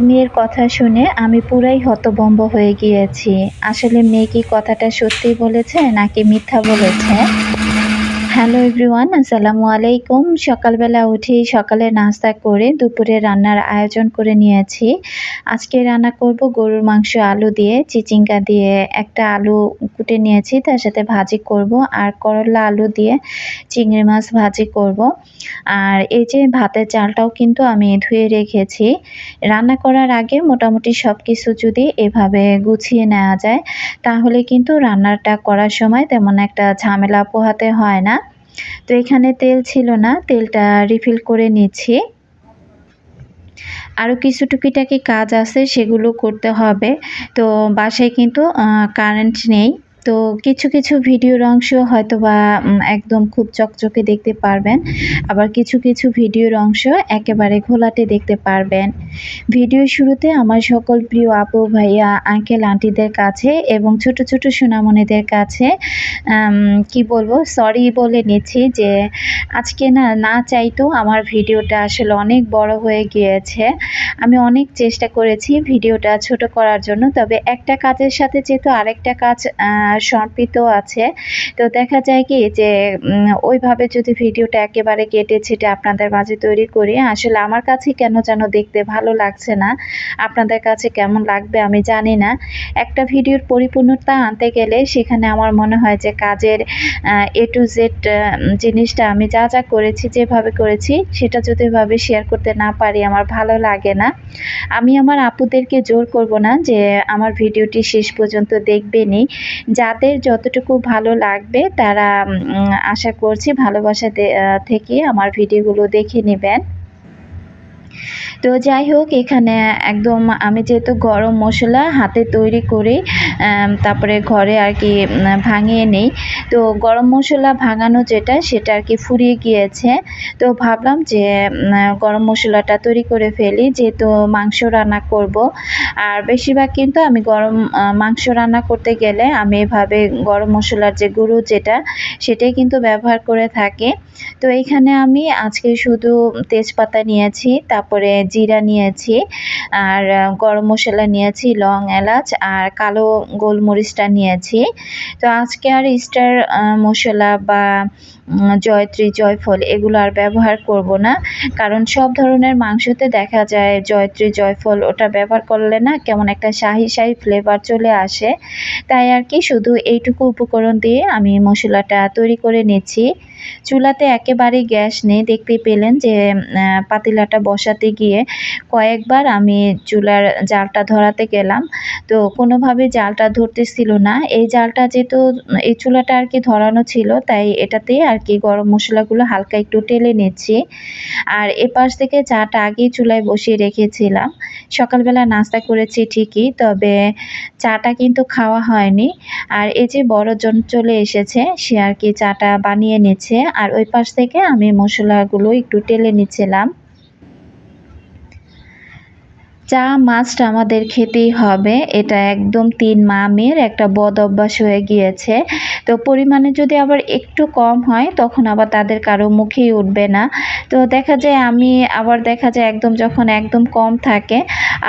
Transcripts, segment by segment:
মেয়ের কথা শুনে আমি পুরাই হতবম্ব হয়ে গিয়েছি। আসলে মেয়ে কি কথাটা সত্যি বলেছে নাকি মিথ্যা বলেছে? হ্যালো এভরিওয়ান আসসালামু আলাইকুম সকালবেলা উঠেই সকালে নাস্তা করে দুপুরে রান্নার আয়োজন করে নিয়েছি। আজকে রান্না করব গরুর মাংস আলু দিয়ে, চিচিঙ্গা দিয়ে। একটা আলু কুটে নিয়েছি, তার সাথে ভাজি করব। আর করলা আলু দিয়ে চিংড়ি মাছ ভাজি করব। আর এই যে ভাতের চালটাও কিন্তু আমি ধুয়ে রেখেছি। রান্না করার আগে মোটামুটি সব কিছু যদি এভাবে গুছিয়ে নেওয়া যায়, তাহলে কিন্তু রান্নাটা করার সময় তেমন একটা ঝামেলা পোহাতে হয় না। তো এখানে তেল ছিল না, তেলটা রিফিল করে নিচ্ছি। আরও কিছু টুকিটাকি কাজ আছে, সেগুলো করতে হবে। তো বাসায় কিন্তু কারেন্ট নেই। তো কিছু কিছু ভিডিওর অংশ হয়তো বা একদম খুব চকচকে দেখতে পারবেন। আবার কিছু কিছু ভিডিওর অংশ একেবারে ঘোলাটে দেখতে পারবেন। ভিডিও শুরুতে আমার সকল প্রিয় আপু, ভাইয়া আঙ্কেল আন্টিদের কাছে এবং ছোট ছোট সোনামণিদের কাছে কি বলব সরি বলে নিচ্ছি যে, আজকে না না চাইতো আমার ভিডিওটা আসলে অনেক বড় হয়ে গিয়েছে। আমি অনেক চেষ্টা করেছি ভিডিওটা ছোট করার জন্য, তবে একটা কাজের সাথে যেহেতু আরেকটা কাজ সমর্পিত আছে। তো দেখা যায় কি যে ওইভাবে যদি ভিডিওটা একেবারে কেটে ছেটে আপনাদের মাঝে তৈরি করি, আসলে আমার কাছে কেন যেন দেখতে ভালো লাগছে না, আপনাদের কাছে কেমন লাগবে আমি জানি না। একটা ভিডিওর পরিপূর্ণতা আনতে গেলে সেখানে আমার মনে হয় যে কাজের এ টু জেড জিনিসটা আমি যা যা করেছি, যেভাবে করেছি, সেটা যদি ভাবে শেয়ার করতে না পারি আমার ভালো লাগে না। আমি আমার আপুদেরকে জোর করব না যে আমার ভিডিওটি শেষ পর্যন্ত দেখবেনই। যাদের যতটুকু ভালো লাগবে তারা আশা করছি ভালোবাসা থেকে আমার ভিডিওগুলো দেখে নেবেন। তো যাই হোক এখানে একদম আমি যেহেতু গরম মশলা হাতে তৈরি করে তারপরে ঘরে আর কি ভাঙিয়ে নেই। তো গরম মশলা ভাঙানো যেটা, সেটা আর কি ফুরিয়ে গিয়েছে। তো ভাবলাম যে গরম মশলাটা তৈরি করে ফেলি, যেহেতু মাংস রান্না করব। আর বেশিরভাগ কিন্তু আমি গরম মাংস রান্না করতে গেলে আমি এভাবে গরম মশলার যে গুঁড়ো যেটা, সেটাই কিন্তু ব্যবহার করে থাকি। তো এইখানে আমি আজকে শুধু তেজপাতা নিয়েছি তারপরে জিরা নিয়েছি, আর গরম মশলা নিয়েছি, লং এলাচ, আর কালো গোলমরিচটা নিয়েছি। তো আজকে আর স্টার মশলা বা জয়ত্রী, জয়ফল এগুলো আর ব্যবহার করব না। কারণ সব ধরনের মাংসতে দেখা যায় জয়ত্রী, জয়ফল ওটা ব্যবহার করলে না কেমন একটা শাহি শাহি ফ্লেভার চলে আসে। তাই আর কি শুধু এইটুকু উপকরণ দিয়ে আমি মশলাটা তৈরি করে নিচ্ছি। চুলাতে একেবারেই গ্যাস নেই। দেখতে পেলেন যে পাতিলাটা বসাতে গিয়ে কয়েকবার আমি চুলার জালটা ধরাতে গেলাম। তো কোনোভাবে জালটা ধরতেছিল না। এই জালটা যেহেতু, এই চুলাটা আর কি ধরানো ছিল, তাই এটাতে আর কি গরম মশলাগুলো হালকা একটু টেলে নিচ্ছি। আর এপাশ থেকে চাটা আগেই চুলায় বসিয়ে রেখেছিলাম। সকালবেলা নাস্তা করেছি ঠিকই, তবে চাটা কিন্তু খাওয়া হয়নি। আর এই যে বড়জন চলে এসেছে, সে আর কি চাটা বানিয়ে নিচ্ছে। আর ওই পাশ থেকে আমি মশলাগুলো একটু টেলে নিচ্ছিলাম। চা মাছটা আমাদের খেতেই হবে। এটা একদম তিন মামের একটা বদ অভ্যাস হয়ে গিয়েছে। তো পরিমাণে যদি আবার একটু কম হয়, তখন আবার তাদের কারও মুখেই উঠবে না। তো দেখা যায় আমি আবার দেখা যায় একদম যখন একদম কম থাকে,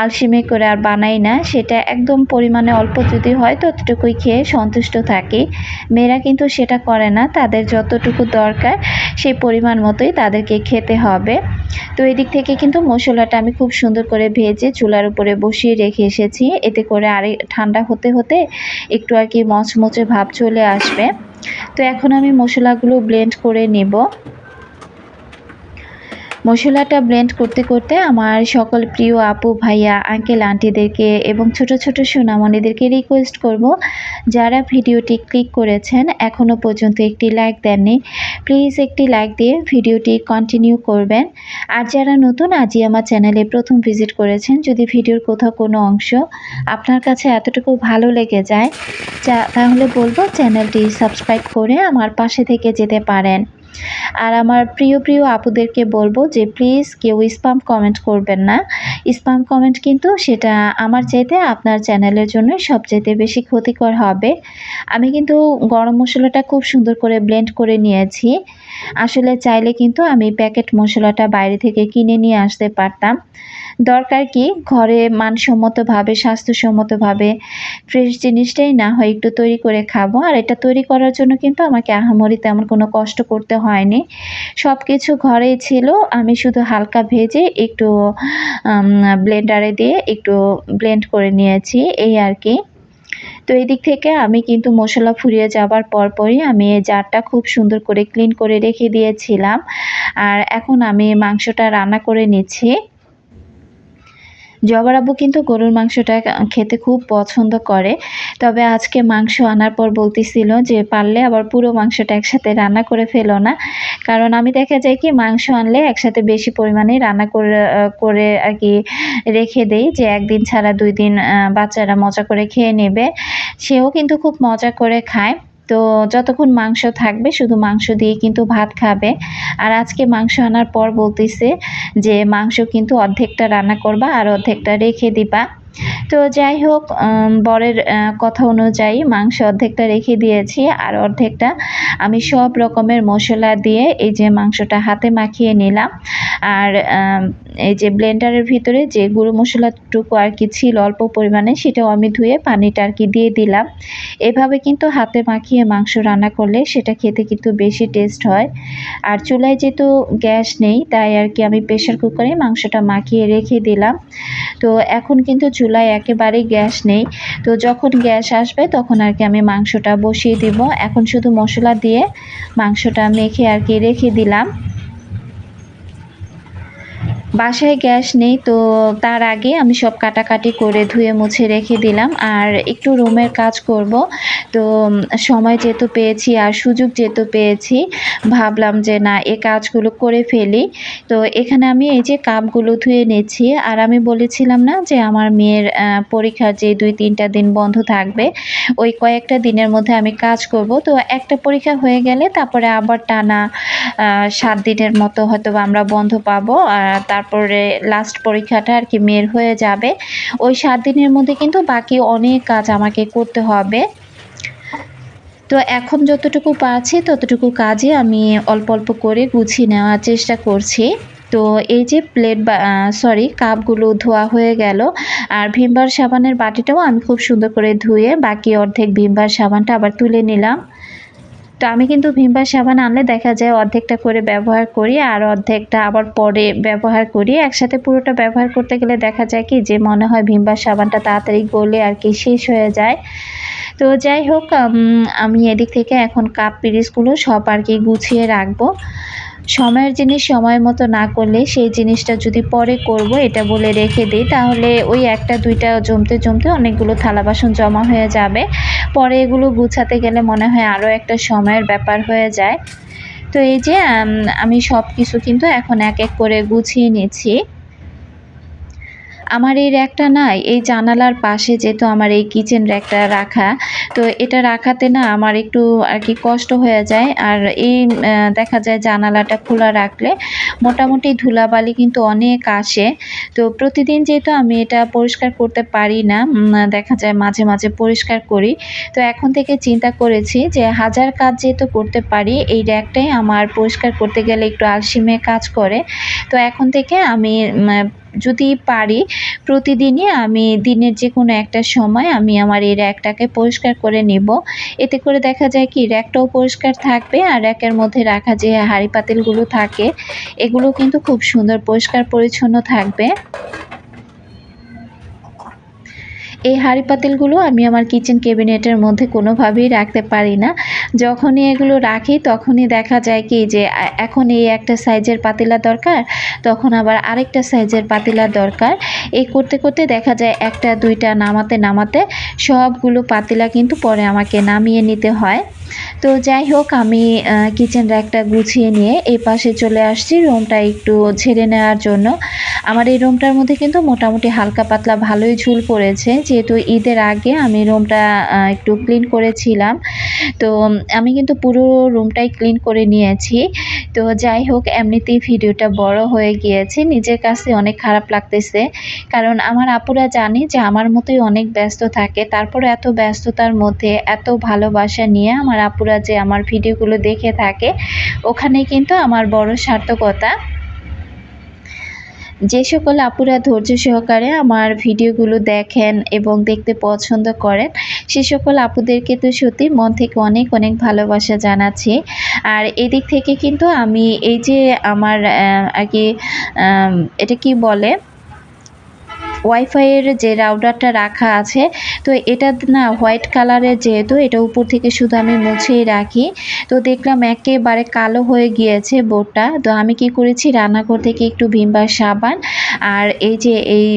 আলসিমে করে আর বানাই না, সেটা একদম পরিমাণে অল্প যদি হয়, ততটুকুই খেয়ে সন্তুষ্ট থাকি। মেয়েরা কিন্তু সেটা করে না, তাদের যতটুকু দরকার, সেই পরিমাণ মতোই তাদেরকে খেতে হবে। তো এদিক থেকে কিন্তু মশলাটা আমি খুব সুন্দর করে ভেজে চুলার উপরে বসিয়ে রেখে এসেছি। এতে করে আরে ঠান্ডা হতে হতে একটু আর কি মচমচে ভাব চলে আসবে। তো এখন আমি মশলাগুলো ব্লেন্ড করে নেব। মশলাটা ব্লেন্ড করতে করতে আমার সকল প্রিয় আপু, ভাইয়া আঙ্কেল আন্টিদেরকে এবং ছোট ছোট সোনামণিদেরকে রিকোয়েস্ট করব। যারা ভিডিওটি ক্লিক করেছেন এখনও পর্যন্ত একটি লাইক দেননি প্লিজ একটি লাইক দিয়ে ভিডিওটি কন্টিনিউ করবেন। আর যারা নতুন, আজই আমার চ্যানেলে প্রথম ভিজিট করেছেন, যদি ভিডিওর কোথাও কোনো অংশ আপনার কাছে এতটুকু ভালো লেগে যায় তাহলে বলব চ্যানেলটি সাবস্ক্রাইব করে আমার পাশে থেকে যেতে পারেন। আর আমার প্রিয় প্রিয় আপুদেরকে বলব যে প্লিজ কেউ স্পাম কমেন্ট করবেন না। স্পাম কমেন্ট কিন্তু সেটা আমার চাইতে আপনার চ্যানেলের জন্য সবচাইতে বেশি ক্ষতিকর হবে। আমি কিন্তু গরম মশলাটা খুব সুন্দর করে ব্লেন্ড করে নিয়েছি। আসলে চাইলে কিন্তু আমি প্যাকেট মশলাটা বাইরে থেকে কিনে নিয়ে আসতে পারতাম। দরকার কি? ঘরে মানসম্মতভাবে, স্বাস্থ্যসম্মতভাবে ফ্রেশ জিনিসটাই না হয় একটু তৈরি করে খাব। আর এটা তৈরি করার জন্য কিন্তু আমাকে আহামরি তেমন কোনো কষ্ট করতে হয়নি। সব কিছু ঘরেই ছিল। আমি শুধু হালকা ভেজে একটু ব্লেন্ডারে দিয়ে একটু ব্লেন্ড করে নিয়েছি। এই আর কি। তো এই দিক থেকে আমি কিন্তু মশলা ফুরিয়ে যাবার পরপরই আমি এই জারটা খুব সুন্দর করে ক্লিন করে রেখে দিয়েছিলাম। আর এখন আমি মাংসটা রান্না করে নিচ্ছি। জবার আব্বু কিন্তু গরুর মাংসটা খেতে খুব পছন্দ করে। তবে আজকে মাংস আনার পর বলতেছিল যে, পারলে আবার পুরো মাংসটা একসাথে রান্না করে ফেলো না। কারণ আমি দেখা যায় কি, মাংস আনলে একসাথে বেশি পরিমাণে রান্না করে করে আর কি রেখে দেই যে, একদিন ছাড়া দুই দিন বাচ্চারা মজা করে খেয়ে নেবে। সেও কিন্তু খুব মজা করে খায়। তো যতক্ষণ মাংস থাকবে, শুধু মাংস দিয়ে কিন্তু ভাত খাবে। আর আজকে মাংস আনার পর বলতেছে যে, মাংস কিন্তু অর্ধেকটা রান্না করবা আর অর্ধেকটা রেখে দিবা। তো যাই হোক বরের কথা অনুযায়ী মাংস অর্ধেকটা রেখে দিয়েছি আর অর্ধেকটা আমি সব রকমের মশলা দিয়ে এই যে মাংসটা হাতে মাখিয়ে নিলাম। আর এই যে ব্লেন্ডারের ভিতরে যে গুঁড়ো মশলাটুকু আর কি ছিল অল্প পরিমাণে সেটাও আমি ধুয়ে পানিটা আর কি দিয়ে দিলাম। এভাবে কিন্তু হাতে মাখিয়ে মাংস রান্না করলে সেটা খেতে কিন্তু বেশি টেস্ট হয়। আর চুলায় যেহেতু গ্যাস নেই, তাই আর কি আমি প্রেশার কুকারে মাংসটা মাখিয়ে রেখে দিলাম। তো এখন কিন্তু চুলায় একেবারেই গ্যাস নেই। তো যখন গ্যাস আসবে তখন আর কি আমি মাংসটা বসিয়ে দিব। এখন শুধু মশলা দিয়ে মাংসটা মেখে আর কি রেখে দিলাম। বাসায় গ্যাস নেই, তো তার আগে আমি সব কাটাকাটি করে ধুয়ে মুছে রেখে দিলাম। আর একটু রুমের কাজ করব। তো সময় যেহেতু পেয়েছি আর সুযোগ যেহেতু পেয়েছি, ভাবলাম যে না, এ কাজগুলো করে ফেলি। তো এখানে আমি এই যে কাপগুলো ধুয়ে নিচ্ছি, আর আমি বলেছিলাম না যে আমার মেয়ের পরীক্ষা যে দুই তিনটা দিন বন্ধ থাকবে, ওই কয়েকটা দিনের মধ্যে আমি কাজ করব। তো একটা পরীক্ষা হয়ে গেলে তারপরে আবার টানা সাত দিনের মতো হয়তো আমরা বন্ধ পাবো। আর তারপরে লাস্ট পরীক্ষাটা আর কি মেয়ের হয়ে যাবে। ওই সাত দিনের মধ্যে কিন্তু বাকি অনেক কাজ আমাকে করতে হবে। তো এখন যতটুকু পারছি ততটুকু কাজে আমি অল্প অল্প করে গুছিয়ে নেওয়ার চেষ্টা করছি। তো এই যে প্লেট সরি কাপগুলো ধোয়া হয়ে গেল। আর ভিমবার সাবানের বাটিটাও আমি খুব সুন্দর করে ধুয়ে বাকি অর্ধেক ভিমবার সাবানটা আবার তুলে নিলাম। তো আমি কিন্তু ভিমবার সাবান আনলে দেখা যায় অর্ধেকটা করে ব্যবহার করি আর অর্ধেকটা আবার পরে ব্যবহার করি। একসাথে পুরোটা ব্যবহার করতে গেলে দেখা যায় কি যে মনে হয় ভিমবার সাবানটা তাড়াতাড়ি গলে আর কি শেষ হয়ে যায়। তো যাই হোক আমি এদিক থেকে এখন কাপ পিরিসগুলো সব আর কি গুছিয়ে রাখব। সময়ের জিনিস সময় মতো না করলে সেই জিনিসটা যদি পরে করব, এটা বলে রেখে দিই, তাহলে ওই একটা, দুইটা জমতে জমতে অনেকগুলো থালা বাসন জমা হয়ে যাবে। পরে এগুলো গুছাতে গেলে মনে হয় আরও একটা সময়ের ব্যাপার হয়ে যায়। তো এই যে আমি সব কিছু কিন্তু এখন এক এক করে গুছিয়ে নিচ্ছি। আমার এই র্যাকটা না এই জানালার পাশে যেহেতু আমার এই কিচেন র্যাকটা রাখা, তো এটা রাখাতে না আমার একটু আর কি কষ্ট হয়ে যায়। আর এই দেখা যায় জানালাটা খোলা রাখলে মোটামুটি ধুলাবালি কিন্তু অনেক আসে। তো প্রতিদিন যেহেতু আমি এটা পরিষ্কার করতে পারি না দেখা যায় মাঝে মাঝে পরিষ্কার করি। তো এখন থেকে চিন্তা করেছি যে হাজার কাজ যেহেতু করতে পারি, এই র্যাকটাই আমার পরিষ্কার করতে গেলে একটু আলসিমে কাজ করে। তো এখন থেকে আমি যদি পারি, প্রতিদিনই আমি দিনের যে কোনো একটা সময় আমি আমার এই র্যাকটাকে পরিষ্কার করে নেব। এতে করে দেখা যায় কি, র্যাকটাও পরিষ্কার থাকবে আর র্যাকের মধ্যে রাখা যে হাঁড়ি পাতিলগুলো থাকে, এগুলো কিন্তু খুব সুন্দর পরিষ্কার পরিচ্ছন্ন থাকবে। এই হাঁড়ি পাতিলগুলো আমি আমার কিচেন ক্যাবিনেটের মধ্যে কোনোভাবেই রাখতে পারি না। যখনই এগুলো রাখি, তখনই দেখা যায় কি যে এখন এই একটা সাইজের পাতিলা দরকার, তখন আবার আরেকটা সাইজের পাতিলা দরকার। এই করতে করতে দেখা যায় একটা, দুইটা নামাতে নামাতে সবগুলো পাতিলা কিন্তু পরে আমাকে নামিয়ে নিতে হয়। তো যাই হোক, আমি কিচেন র্যাকটা গুছিয়ে নিয়ে এই পাশে চলে আসছি রুমটা একটু ছেড়ে নেওয়ার জন্য। আমার এই রুমটার মধ্যে কিন্তু মোটামুটি হালকা পাতলা ভালোই ঝুল পড়েছে। যেহেতু ঈদের আগে আমি রুমটা একটু ক্লিন করেছিলাম। তো আমি কিন্তু পুরো রুমটাই ক্লিন করে নিয়েছি। তো যাই হোক, এমনিতেই ভিডিওটা বড় হয়ে গিয়েছে। নিজের কাছে অনেক খারাপ লাগতেছে। কারণ আমার আপুরা জানি যে আমার মতোই অনেক ব্যস্ত থাকে। তারপরে এত ব্যস্ততার মধ্যে, এত ভালোবাসা নিয়ে আমার আপুরা যে আমার ভিডিওগুলো দেখে থাকে, ওখানে কিন্তু আমার বড় সার্থকতা। যে সকল আপুরা ধৈর্য সহকারে আমার ভিডিওগুলো দেখেন এবং দেখতে পছন্দ করেন, সে সকল আপুদেরকে তো সত্যি মন থেকে অনেক অনেক ভালোবাসা জানাচ্ছি। আর এদিক থেকে কিন্তু আমি এই যে আমার আর কি এটা কি বলে? ওয়াইফাইয়ের যে রাউডারটা রাখা আছে, তো এটা না হোয়াইট কালারের যেহেতু, এটা উপর থেকে শুধু আমি মুছেই রাখি। তো দেখলাম একেবারে কালো হয়ে গিয়েছে বোর্ডটা তো আমি কি করেছি, রান্নাঘর থেকে একটু ভিমবার সাবান আর এই যে এই,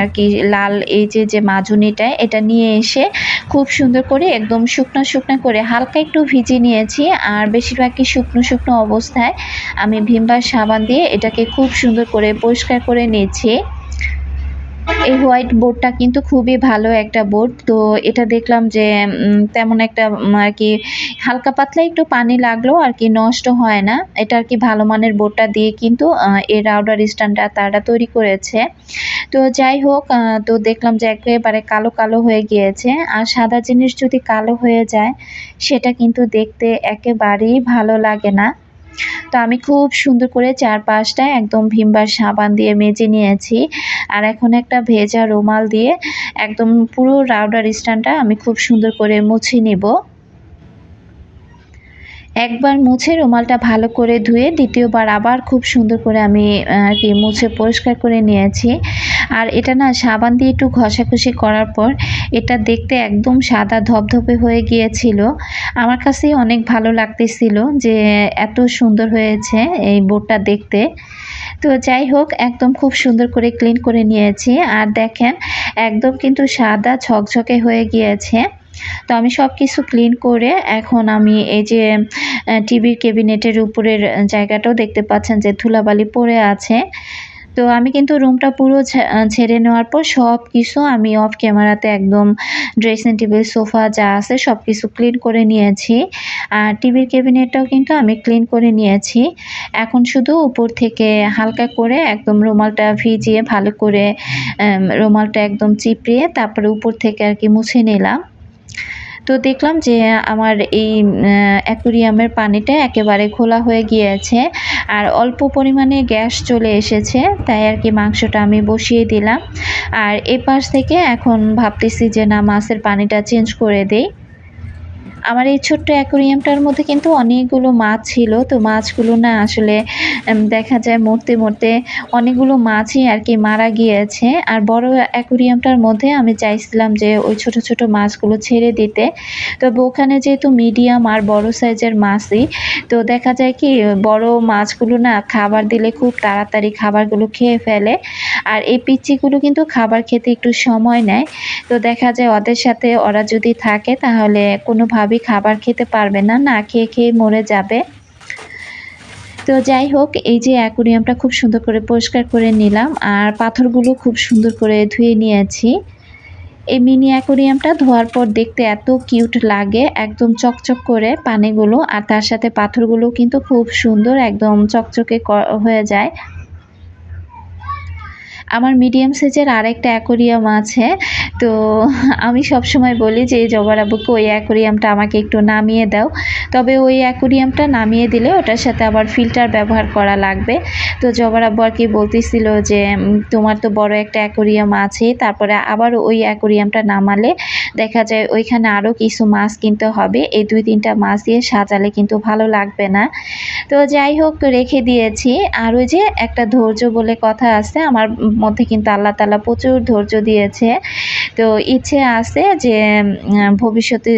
আর কি লাল এই যে যে মাজুনিটা, এটা নিয়ে এসে খুব সুন্দর করে একদম শুকনো শুকনো করে হালকা একটু ভিজে নিয়েছি আর বেশিরভাগই শুকনো শুকনো অবস্থায় আমি ভিমবার সাবান দিয়ে এটাকে খুব সুন্দর করে পরিষ্কার করে নিয়েছি এই হোয়াইট বোর্ডটা কিন্তু খুবই ভালো একটা বোর্ড তো এটা দেখলাম যে তেমন একটা আর কি হালকা পাতলা একটু পানি লাগল আর কি নষ্ট হয় না। এটা আর কি ভালো মানের বোর্ডটা দিয়ে কিন্তু এই রাউডার স্ট্যান্ডটা তারা তৈরি করেছে। তো যাই হোক তো দেখলাম যে একেবারে কালো কালো হয়ে গিয়েছে। আর সাদা জিনিস যদি কালো হয়ে যায়, সেটা কিন্তু দেখতে একেবারেই ভালো লাগে না। তো আমি খুব সুন্দর করে চারপাশটা একদম ভিমবার সাবান দিয়ে মেজে নিয়েছি। আর এখন একটা ভেজা রুমাল দিয়ে একদম পুরো রাউডার স্ট্যান্ডটা আমি খুব সুন্দর করে মুছে নিব। একবার মুছে রুমালটা ভালো করে ধুয়ে, দ্বিতীয়বার আবার খুব সুন্দর করে আমি আর কি মুছে পরিষ্কার করে নিয়েছি। আর এটা না সাবান দিয়ে একটু ঘষাঘষি করার পর এটা দেখতে একদম সাদা ধপধপে হয়ে গিয়েছিল। আমার কাছে অনেক ভালো লাগতেছিল যে এত সুন্দর হয়েছে এই বোর্ডটা দেখতে। তো যাই হোক, একদম খুব সুন্দর করে ক্লিন করে নিয়েছি। আর দেখেন, একদম কিন্তু সাদা ঝকঝকে হয়ে গিয়েছে। তো আমি সব কিছু ক্লিন করে এখন আমি এই যে টিভির কেবিনেটের উপরের জায়গাটাও দেখতে পাচ্ছেন যে ধুলাবালি পড়ে আছে। তো আমি কিন্তু রুমটা পুরো ছেড়ে নেওয়ার পর সব কিছু আমি অফ ক্যামেরাতে একদম ড্রেসিং টেবিল সোফা যা আছে সব কিছু ক্লিন করে নিয়েছি। আর টিভির ক্যাবিনেটটাও কিন্তু আমি ক্লিন করে নিয়েছি। এখন শুধু উপর থেকে হালকা করে একদম রুমালটা ভিজিয়ে ভালো করে রুমালটা একদম চিপড়িয়ে তারপরে উপর থেকে আর কি মুছে নিলাম। তো দেখলাম যে, আমার এই অ্যাকুরিয়ামের পানিটা একেবারে খোলা হয়ে গিয়েছে আর অল্প পরিমাণে গ্যাস চলে এসেছে, তাই আর কি মাংসটা আমি বসিয়ে দিলাম। আর এপাশ পাশ থেকে এখন ভাবতেছি যে না, মাছের পানিটা চেঞ্জ করে দেই। আমার এই ছোট্ট অ্যাকোরিয়ামটার মধ্যে কিন্তু অনেকগুলো মাছ ছিল। তো মাছগুলো না আসলে দেখা যায় মরতে মরতে অনেকগুলো মাছই আর কি মারা গিয়েছে। আর বড় অ্যাকোরিয়ামটার মধ্যে আমি চাইছিলাম যে ওই ছোট ছোট মাছগুলো ছেড়ে দিতে। তবে ওখানে যেহেতু মিডিয়াম আর বড় সাইজের মাছই, তো দেখা যায় কি, বড় মাছগুলো না খাবার দিলে খুব তাড়াতাড়ি খাবারগুলো খেয়ে ফেলে। আর এই পিচ্চিগুলো কিন্তু খাবার খেতে একটু সময় নেয়। তো দেখা যায় ওদের সাথে ওরা যদি থাকে তাহলে কোনোভাবেই খাবার খেতে পারবে না না খেয়ে খেয়ে মরে যাবে। তো যাই হোক, এই যে অ্যাকুরিয়ামটা খুব সুন্দর করে পরিষ্কার করে নিলাম, আর পাথরগুলো খুব সুন্দর করে ধুয়ে নিয়েছি। এই মিনি অ্যাকোরিয়ামটা ধোয়ার পর দেখতে এত কিউট লাগে, একদম চকচক করে পানিগুলো, আর তার সাথে পাথরগুলো কিন্তু খুব সুন্দর, একদম চকচকে হয়ে যায়। আমার মিডিয়াম সাইজের আরেকটা অ্যাকোরিয়াম আছে। তো আমি সব সময় বলি যে, জবার আব্বুকে ওই অ্যাকোরিয়ামটা আমাকে একটু নামিয়ে দাও। তবে ওই অ্যাকোরিয়ামটা নামিয়ে দিলে ওটার সাথে আবার ফিল্টার ব্যবহার করা লাগবে। তো জবার আব্বু আর কি বলতেছিল যে তোমার তো বড় একটা অ্যাকোরিয়াম আছে। তারপরে আবার ওই অ্যাকোরিয়ামটা নামালে দেখা যায় ওইখানে আরও কিছু মাছ কিনতে হবে। এই দুই তিনটা মাছ দিয়ে সাজালে কিন্তু ভালো লাগবে না। তো যাই হোক, রেখে দিয়েছি। আর ওই যে একটা ধৈর্য বলে কথা আছে, আমার মধ্যে কিন্তু আল্লাহ তালা প্রচুর ধৈর্য দিয়েছে। তো ইচ্ছে আছে যে ভবিষ্যতে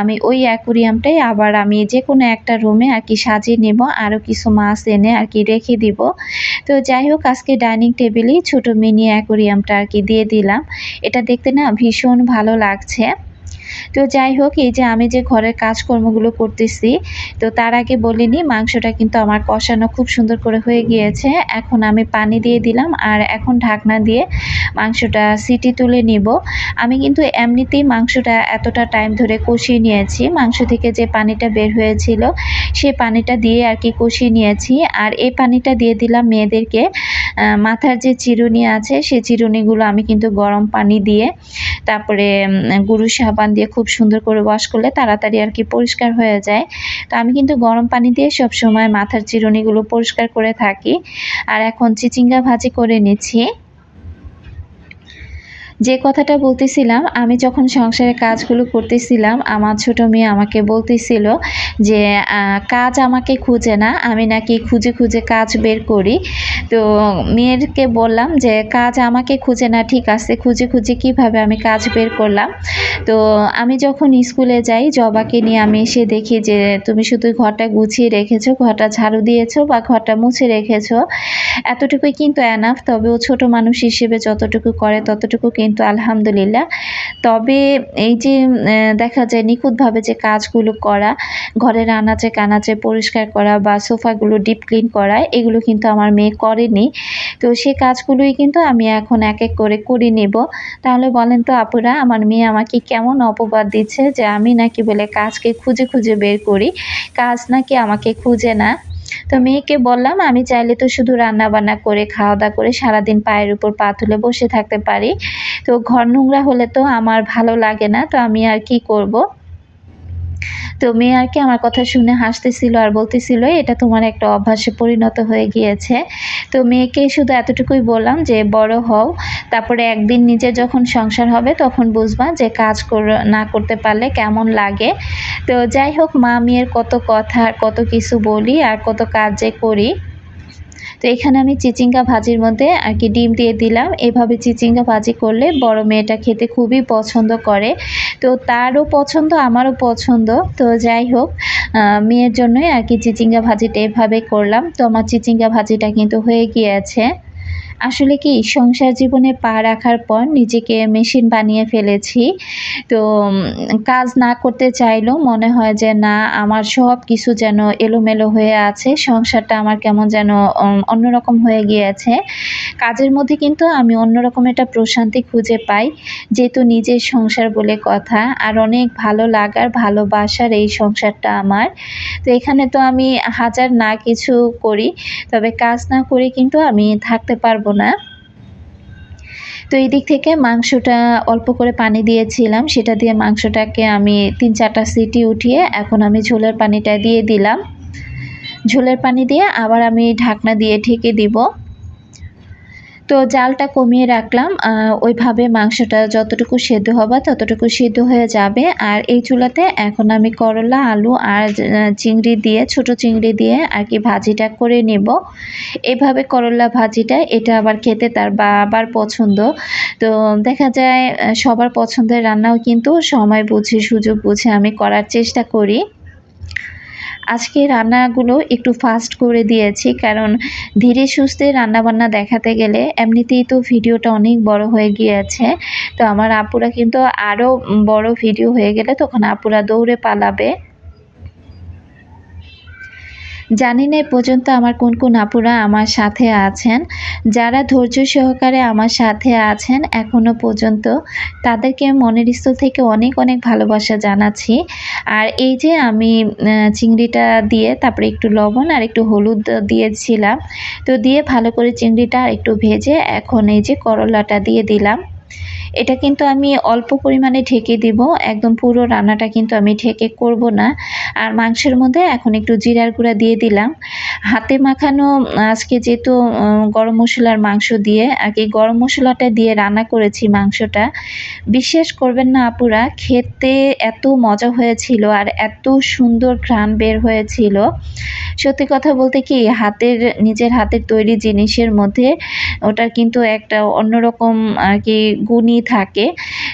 আমি ওই অ্যাকুরিয়ামটাই আবার আমি যে কোনো একটা রুমে আর কি সাজিয়ে নেব, আরও কিছু মাছ এনে আর কি রেখে দিব। তো যাই হোক, আজকে ডাইনিং টেবিলেই ছোটো মিনি অ্যাকুরিয়ামটা আর কি দিয়ে দিলাম। এটা দেখতে না ভীষণ ভালো লাগছে। তো যাই হোক, এই যে আমি যে ঘরের কাজকর্মগুলো করতেছি, তো তার আগে বলিনি, মাংসটা কিন্তু আমার কষানো খুব সুন্দর করে হয়ে গিয়েছে। এখন আমি পানি দিয়ে দিলাম আর এখন ঢাকনা দিয়ে মাংসটা সিটি তুলে নিব। আমি কিন্তু এমনিতেই মাংসটা এতটা টাইম ধরে কষিয়ে নিয়েছি। মাংস থেকে যে পানিটা বের হয়েছিল, সে পানিটা দিয়ে আর কি কষিয়ে নিয়েছি। আর এই পানিটা দিয়ে দিলাম মেয়েদেরকে মাথার যে চিরুনি আছে, সে চিরুনিগুলো আমি কিন্তু গরম পানি দিয়ে, তারপরে গুরু সাবান দিয়ে খুব সুন্দর করে ওয়াশ করলে তাড়াতাড়ি আর কি পরিষ্কার হয়ে যায়। তো আমি কিন্তু গরম পানি দিয়ে সব সময় মাথার চিরুনিগুলো পরিষ্কার করে থাকি। আর এখন চিচিঙ্গা ভাজি করে নিচ্ছি। যে কথাটা বলতেছিলাম, আমি যখন সংসারের কাজগুলো করতেছিলাম, আমার ছোট মেয়ে আমাকে বলতেছিল যে কাজ আমাকে খুঁজে না, আমি নাকি খুঁজে খুঁজে কাজ বের করি। তো মেয়েরকে বললাম যে, কাজ আমাকে খুঁজে না, ঠিক আছে, খুঁজে খুঁজে কীভাবে আমি কাজ বের করলাম? তো আমি যখন স্কুলে যাই, জবাকে নিয়ে আমি এসে দেখি যে, তুমি শুধু ঘরটা গুছিয়ে রেখেছো, ঘরটা ঝাড়ু দিয়েছ বা ঘরটা মুছে রেখেছো। এতটুকুই কিন্তু অ্যানাফ তবে ও ছোট মানুষ হিসেবে যতটুকু করে, ততটুকু কিন্তু আলহামদুলিল্লাহ। তবে এই যে দেখা যায় নিখুঁতভাবে যে কাজগুলো করা, ঘরের আনাচে কানাচে পরিষ্কার করা বা সোফাগুলো ডিপ ক্লিন করা, এগুলো কিন্তু আমার মেয়ে করেনি। তো সে কাজগুলোই কিন্তু আমি এখন এক এক করে করে নেব। তাহলে বলেন তো আপুরা, আমার মেয়ে আমাকে কেমন অপবাদ দিচ্ছে যে আমি নাকি বলে কাজকে খুঁজে খুঁজে বের করি, কাজ নাকি আমাকে খুঁজে না? তো মেয়েকে বললাম, আমি চাইলে তো শুধু রান্না বান্না করে খাওয়া দাওয়া করে সারাদিন পায়ের উপর পা তুলে বসে থাকতে পারি। তো ঘর নোংরা হলে তো আমার ভালো লাগে না। তো আমি আর কি করব? তো মেয়ে আর কি আমার কথা শুনে হাসতেছিল আর বলতেছিল, এটা তোমার একটা অভ্যাসে পরিণত হয়ে গিয়েছে। তো মেয়েকে শুধু এতটুকুই বললাম যে, বড় হও, তারপরে একদিন নিজে যখন সংসার হবে তখন বুঝবা যে, কাজ না করতে পারলে কেমন লাগে। তো যাই হোক, মা মেয়ের কত কথা কত কিছু বলি আর কত কাজ যে করি তো এখানে আমি চিচিঙ্গা ভাজির মধ্যে আর কি ডিম দিয়ে দিলাম। এভাবে চিচিঙ্গা ভাজি করলে বড় মেয়েটা খেতে খুবই পছন্দ করে। তো তারও পছন্দ, আমারও পছন্দ। তো যাই হোক মেয়ের জন্যই আর কি চিচিঙ্গা ভাজিটা এভাবে করলাম। তো আমার চিচিঙ্গা ভাজিটা কিন্তু হয়ে গিয়েছে। আসলে কি, সংসার জীবনে পা রাখার পর নিজেকে মেশিন বানিয়ে ফেলেছি। তো কাজ না করতে চাইলেও মনে হয় যে, না, আমার সব কিছু যেন এলোমেলো হয়ে আছে, সংসারটা আমার কেমন যেন অন্যরকম হয়ে গিয়েছে। কাজের মধ্যে কিন্তু আমি অন্যরকম একটা প্রশান্তি খুঁজে পাই, যেহেতু নিজের সংসার বলে কথা, আর অনেক ভালো লাগার, ভালোবাসার এই সংসারটা আমার। তো এখানে তো আমি হাজার না কিছু করি, তবে কাজ না করে কিন্তু আমি থাকতে পারব না। তো এই দিক থেকে মাংসটা অল্প করে পানি দিয়েছিলাম, সেটা দিয়ে মাংসটাকে আমি তিন চারটা সিটি উঠিয়ে এখন আমি ঝোলের পানিটা দিয়ে দিলাম। ঝোলের পানি দিয়ে আবার আমি ঢাকনা দিয়ে ঢেকে দিব। তো জালটা কমিয়ে রাখলাম ওইভাবে মাংসটা যতটুকু সেদ্ধ হবে ততটুকু সেদ্ধ হয়ে যাবে। আর এই চুলাতে এখন আমি করলা, আলু আর চিংড়ি দিয়ে, ছোট চিংড়ি দিয়ে আর কি ভাজিটা করে নেব। এভাবে করলা ভাজিটা, এটা আবার খেতে তার বাবার পছন্দ। তো দেখা যায় সবার পছন্দের রান্নাও কিন্তু সময় বুঝে, সুযোগ বুঝে আমি করার চেষ্টা করি। আজকে রান্নাগুলো একটু ফাস্ট করে দিয়েছি, কারণ ধীরে সুস্থে রান্নাবান্না দেখাতে গেলে এমনিতেই তো ভিডিওটা অনেক বড় হয়ে গিয়েছে। তো আমার আপুরা কিন্তু আরও বড় ভিডিও হয়ে গেলে তখন আপুরা দৌড়ে পালাবে। জানি না পর্যন্ত আমার কোন কোন আপুরা আমার সাথে আছেন। যারা ধৈর্য সহকারে আমার সাথে আছেন এখনও পর্যন্ত, তাদেরকে মনের স্থল থেকে অনেক অনেক ভালোবাসা জানাচ্ছি। আর এই যে আমি চিংড়িটা দিয়ে তারপরে একটু লবণ আর একটু হলুদ দিয়েছিলাম, তো দিয়ে ভালো করে চিংড়িটা একটু ভেজে এখন এই যে করলাটা দিয়ে দিলাম। এটা কিন্তু আমি অল্প পরিমাণে ঢেকে দিব। একদম পুরো রান্নাটা কিন্তু আমি ঢেকে করব না। আর মাংসের মধ্যে এখন একটু জিরার গুঁড়া দিয়ে দিলাম। হাতে মাখানো, আজকে যেহেতু গরম মশলার মাংস দিয়ে, আর কি গরম মশলাটা দিয়ে রান্না করেছি মাংসটা, বিশ্বাস করবেন না আপুরা, খেতে এত মজা হয়েছিল আর এত সুন্দর ঘ্রাণ বের হয়েছিল। সত্যি কথা বলতে কি, হাতের, নিজের হাতের তৈরি জিনিসের মধ্যে ওটার কিন্তু একটা অন্যরকম, আর কি গুণই থাকে।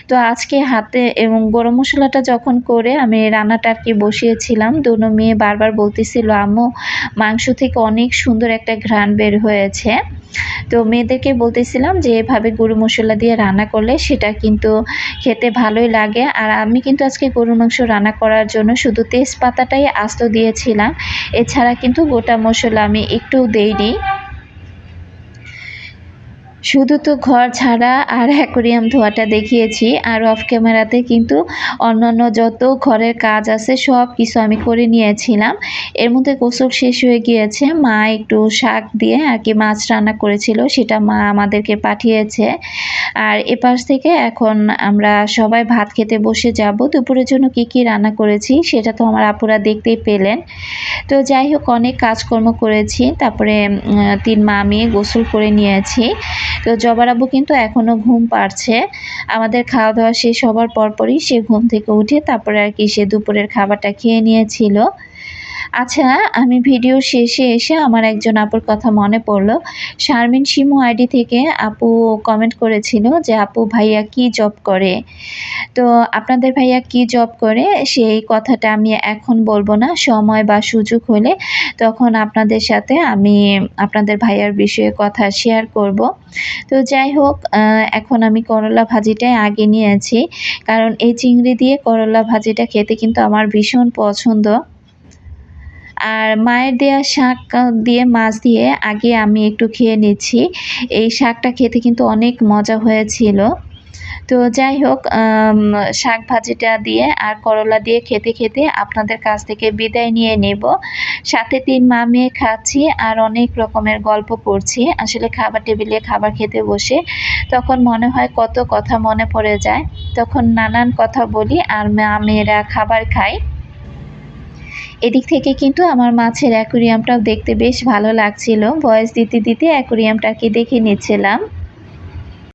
তো আজকে হাতে এবং গরম মশলাটা যখন করে আমি রান্নাটা আর কি বসিয়েছিলাম। দুনো মেয়ে বারবার বলতেছিল, আম্মু, মাংস থেকে অনেক সুন্দর একটা ঘ্রাণ বের হয়েছে। তো মেয়েদেরকে বলতেছিলাম যে, এভাবে গরু মশলা দিয়ে রান্না করলে সেটা কিন্তু খেতে ভালোই লাগে। আর আমি কিন্তু আজকে গরুর মাংস রান্না করার জন্য শুধু তেজপাতাটাই আস্ত দিয়েছিলাম। এছাড়া কিন্তু গোটা মশলা আমি একটু দেইনি। শুধু তো ঘর ছাড়া আর অ্যাকোরিয়াম ধোয়াটা দেখিয়েছি আর অফ ক্যামেরাতে কিন্তু অন্যান্য যত ঘরের কাজ আছে সব কিছু আমি করে নিয়েছিলাম। এর মধ্যে গোসল শেষ হয়ে গিয়েছে। মা একটু শাক দিয়ে আর কি মাছ রান্না করেছিল, সেটা মা আমাদেরকে পাঠিয়েছে। আর এপাশ থেকে এখন আমরা সবাই ভাত খেতে বসে যাব। দুপুরের জন্য কি কি রান্না করেছি সেটা তো আমার আপুরা দেখতেই পেলেন। তো যাই হোক, অনেক কাজকর্ম করেছি। তারপরে তিন মা আমি গোসল করে নিয়েছি। তো জবার আব্বু কিন্তু এখনও ঘুম পাড়ছে আমাদের খাওয়া দাওয়া শেষ হবার পরপরই সে ঘুম থেকে উঠে তারপরে আর কি সে দুপুরের খাবারটা খেয়ে নিয়েছিল। আচ্ছা আমি ভিডিও শেষে এসে আমার একজন আপুর কথা মনে পড়ল। শারমিন শিমু আইডি থেকে আপু কমেন্ট করেছিল যে, আপু, ভাইয়া কি জব করে? তো আপনাদের ভাইয়া কি জব করে? সেই কথাটা আমি এখন বলব না, সময় বা সুযোগ হলে তখন আপনাদের সাথে আমি আপনাদের ভাইয়ার বিষয়ে কথা শেয়ার করব। তো যাই হোক এখন আমি করলা ভাজিটাই আগে নিয়েছি, কারণ এই চিংড়ি দিয়ে করলা ভাজিটা খেতে কিন্তু আমার ভীষণ পছন্দ। আর মায়ের দেওয়া শাক দিয়ে মাছ দিয়ে আগে আমি একটু খেয়ে নিচ্ছি। এই শাকটা খেতে কিন্তু অনেক মজা হয়েছিল। তো যাই হোক শাক ভাজিটা দিয়ে আর করলা দিয়ে খেতে খেতে আপনাদের কাছ থেকে বিদায় নিয়ে নেব। সাথে তিন মা মেয়ে খাচ্ছি আর অনেক রকমের গল্প করছি। আসলে খাবার টেবিলে খাবার খেতে বসে তখন মনে হয় কত কথা মনে পড়ে যায়। তখন নানান কথা বলি আর মা মেয়েরা খাবার খায়। এদিক থেকে কিন্তু আমার মাছের অ্যাকোরিয়ামটাও দেখতে বেশ ভালো লাগছিল। ভয়েস দিতে দিতে অ্যাকোরিয়ামটাকে দেখে নিচ্ছিলাম।